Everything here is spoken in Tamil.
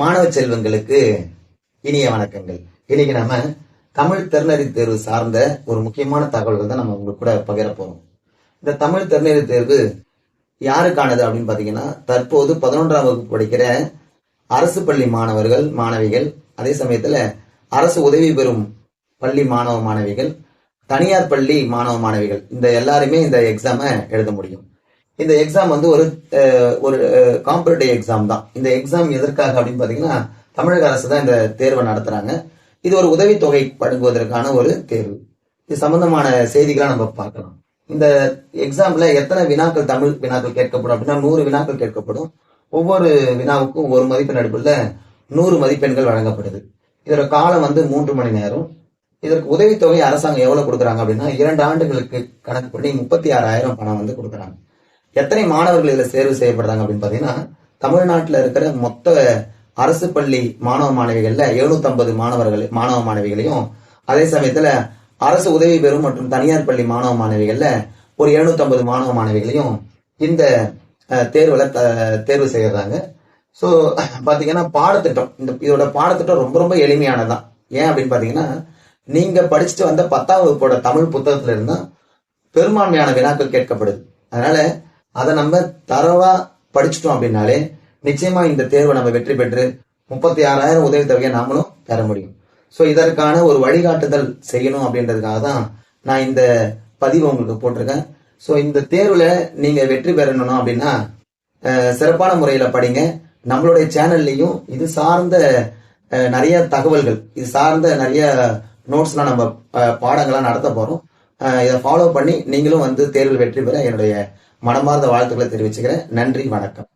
மாணவ செல்வங்களுக்கு இனிய வணக்கங்கள். இன்னைக்கு நம்ம தமிழ் திறனறி தேர்வு சார்ந்த ஒரு முக்கியமான தகவல்கள் தான் நம்ம உங்களுக்கு கூட பகிர போறோம். இந்த தமிழ் திறனறி தேர்வு யாருக்கானது அப்படின்னு பாத்தீங்கன்னா தற்போது பதினொன்றாம் வகுப்பு படிக்கிற அரசு பள்ளி மாணவர்கள் மாணவிகள் அதே சமயத்துல அரசு உதவி பெறும் பள்ளி மாணவ மாணவிகள் தனியார் பள்ளி மாணவ மாணவிகள். இந்த எல்லாருமே இந்த எக்ஸாமை எழுத முடியும். இந்த எக்ஸாம் வந்து ஒரு ஒரு காம்படிட்டிவ் எக்ஸாம் தான். இந்த எக்ஸாம் எதற்காக அப்படின்னு பார்த்தீங்கன்னா தமிழக அரசு தான் இந்த தேர்வை நடத்துறாங்க. இது ஒரு உதவித்தொகை வழங்குவதற்கான ஒரு தேர்வு. இது சம்பந்தமான செய்திகளை நம்ம பார்க்கலாம். இந்த எக்ஸாம்ல எத்தனை வினாக்கள் தமிழ் வினாக்கள் கேட்கப்படும் அப்படின்னா நூறு வினாக்கள் கேட்கப்படும். ஒவ்வொரு வினாவுக்கும் ஒரு மதிப்பெண் அடிப்படையில் நூறு மதிப்பெண்கள் வழங்கப்படுது. இதோட காலம் வந்து மூன்று மணி நேரம். இதற்கு உதவித்தொகை அரசாங்கம் எவ்வளவு கொடுக்குறாங்க அப்படின்னா இரண்டு ஆண்டுகளுக்கு கணக்கு பண்ணி முப்பத்தி ஆறாயிரம் பணம் வந்து கொடுக்குறாங்க. எத்தனை மாணவர்கள் இதில் தேர்வு செய்யப்படுறாங்க அப்படின்னு பார்த்தீங்கன்னா தமிழ்நாட்டில் இருக்கிற மொத்த அரசு பள்ளி மாணவ மாணவிகளில் எழுநூத்தம்பது மாணவர்கள் மாணவ மாணவிகளையும் அதே சமயத்தில் அரசு உதவி பெறும் மற்றும் தனியார் பள்ளி மாணவ மாணவிகளில் ஒரு 750 மாணவ மாணவிகளையும் இந்த தேர்வில் த- தேர்வு செய்கிறாங்க ஸோ பார்த்தீங்கன்னா பாடத்திட்டம் இந்த இதோட பாடத்திட்டம் ரொம்ப ரொம்ப எளிமையானதான் ஏன் அப்படின்னு பார்த்தீங்கன்னா நீங்கள் படிச்சுட்டு வந்த பத்தாம் வகுப்போட தமிழ் புத்தகத்திலிருந்து பெரும்பான்மையான வினாக்கள் கேட்கப்படுது. அதனால அதை நம்ம தரவா படிச்சிட்டோம் அப்படின்னாலே நிச்சயமா இந்த தேர்வை நம்ம வெற்றி பெற்று முப்பத்தி ஆறாயிரம் உதவித்தொகையை நாமளும் பெற முடியும். ஸோ இதற்கான ஒரு வழிகாட்டுதல் செய்யணும் அப்படின்றதுக்காக தான் நான் இந்த பதிவு உங்களுக்கு போட்டிருக்கேன். ஸோ இந்த தேர்வில் நீங்கள் வெற்றி பெறணும் அப்படின்னா சிறப்பான முறையில் படிங்க. நம்மளுடைய சேனல்லையும் இது சார்ந்த நிறைய தகவல்கள் இது சார்ந்த நிறைய நோட்ஸ்லாம் நம்ம பாடங்கள்லாம் நடத்த போகிறோம் இதை ஃபாலோ பண்ணி நீங்களும் வந்து தேர்வில் வெற்றி பெற என்னுடைய மனமார்ந்த வாழ்த்துக்களை தெரிவிச்சுக்கிறேன். நன்றி வணக்கம்.